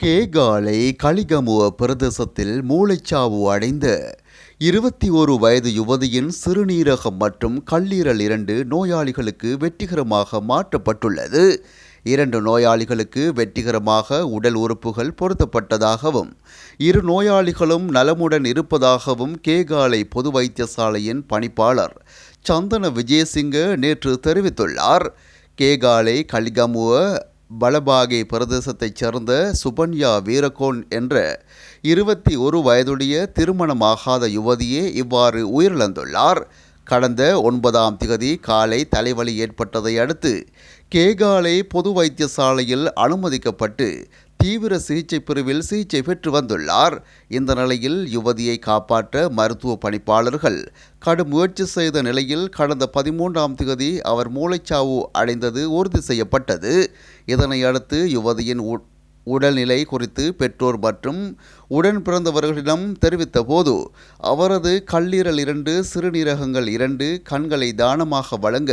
கேகாலை கலிகமுவ பிரதேசத்தில் மூளைச்சாவு அடைந்த இருபத்தி ஒரு வயது யுவதியின் சிறுநீரகம் மற்றும் கல்லீரல் இரண்டு நோயாளிகளுக்கு வெற்றிகரமாக மாற்றப்பட்டுள்ளது. இரண்டு நோயாளிகளுக்கு வெற்றிகரமாக உடல் உறுப்புகள் பொருத்தப்பட்டதாகவும் இரு நோயாளிகளும் நலமுடன் இருப்பதாகவும் கேகாலை பொது வைத்தியசாலையின் பணிப்பாளர் சந்தன விஜயசிங்க நேற்று தெரிவித்துள்ளார். கேகாலை கலிகமுவ பலபாகி பிரதேசத்தைச் சேர்ந்த சுபன்யா வீரகோன் என்ற இருபத்தி ஒரு வயதுடைய திருமணமாகாத யுவதியே இவ்வாறு உயிரிழந்துள்ளார். கடந்த ஒன்பதாம் திகதி காலை தலைவலி ஏற்பட்டதை அடுத்து கேகாலை பொது வைத்தியசாலையில் அனுமதிக்கப்பட்டு தீவிர சிகிச்சை பிரிவில் சிகிச்சை பெற்று வந்துள்ளார். இந்த நிலையில் யுவதியை காப்பாற்ற மருத்துவ பணிப்பாளர்கள் கடும் முயற்சி செய்த நிலையில் கடந்த பதிமூன்றாம் திகதி அவர் மூளைச்சாவு அடைந்தது உறுதி செய்யப்பட்டது. இதனை அடுத்து யுவதியின் உடல்நிலை குறித்து பெற்றோர் மற்றும் உடன் பிறந்தவர்களிடம் தெரிவித்த போது அவரது கல்லீரல் இரண்டு சிறுநீரகங்கள் இரண்டு கண்களை தானமாக வழங்க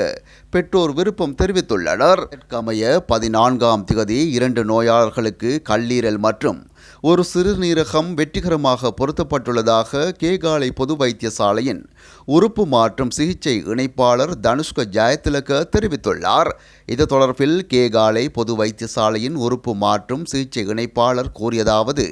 பெற்றோர் விருப்பம் தெரிவித்துள்ளனர். இதற்கமைய பதினான்காம் திகதி இரண்டு நோயாளர்களுக்கு கல்லீரல் மற்றும் ஒரு சிறுநீரகம் வெற்றிகரமாக பொருத்தப்பட்டுள்ளதாக கேகாலை பொது வைத்தியசாலையின் உறுப்பு மாற்றும் சிகிச்சை இணைப்பாளர் தனுஷ்க ஜெயதிலக தெரிவித்துள்ளார். இது தொடர்பில் கேகாலை பொது வைத்தியசாலையின் உறுப்பு மாற்றும் சிகிச்சை இணைப்பாளர் கூறியதாவது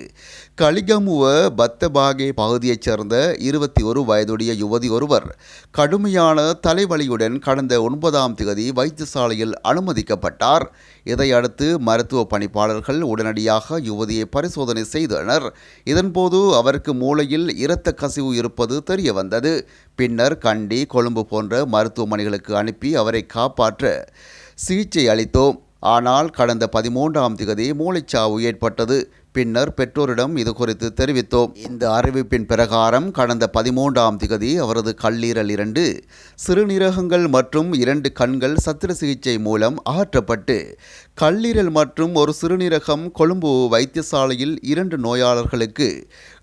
கலிகமுவ பத்தபாகே பகுதியைச் சேர்ந்த இருபத்தி ஒரு வயதுடைய யுவதி ஒருவர் கடுமையான தலைவலியுடன் கடந்த ஒன்பதாம் தேதி வைத்தியசாலையில் அனுமதிக்கப்பட்டார். இதையடுத்து மருத்துவ பணிப்பாளர்கள் உடனடியாக யுவதியை பரிசோதனை செய்தனர். இதன்போது அவருக்கு மூளையில் இரத்த கசிவு இருப்பது தெரிய வந்தது பின்னர் கண்டி கொழும்பு போன்ற மருத்துவமனைகளுக்கு அனுப்பி அவரை காப்பாற்ற சிகிச்சை அளித்தோம். ஆனால் கடந்த பதிமூன்றாம் திகதி மூளைச்சாவு ஏற்பட்டது. பின்னர் பெற்றோரிடம் இது குறித்து தெரிவித்தோம். இந்த அறிவிப்பின் பிரகாரம் கடந்த பதிமூன்றாம் திகதி அவரது கல்லீரல் இரண்டு சிறுநீரகங்கள் மற்றும் இரண்டு கண்கள் சத்திர சிகிச்சை மூலம் அகற்றப்பட்டு கல்லீரல் மற்றும் ஒரு சிறுநீரகம் கொழும்பு வைத்தியசாலையில் இரண்டு நோயாளர்களுக்கு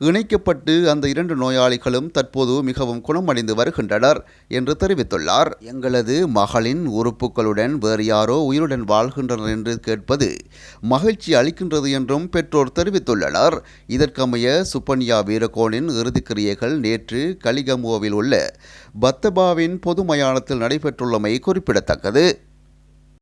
இணைக்கப்பட்டு அந்த இரண்டு நோயாளிகளும் தற்போது மிகவும் குணமடைந்து வருகின்றனர் என்று தெரிவித்துள்ளார். எங்களது மகளின் உறுப்புகளுடன் வேறு யாரோ உயிருடன் வாழ்கின்றனர் என்று கேட்பது மகிழ்ச்சி அளிக்கின்றது என்றும் பெற்றோர் தெரிவித்துள்ளனர். இதற்கமைய சுப்பன்யா வீரகோனின் இறுதிக்கிரியைகள் நேற்று கலிகமுவில் உள்ள பத்தபாவின் பொது மயானத்தில் நடைபெற்றுள்ளமை குறிப்பிடத்தக்கது.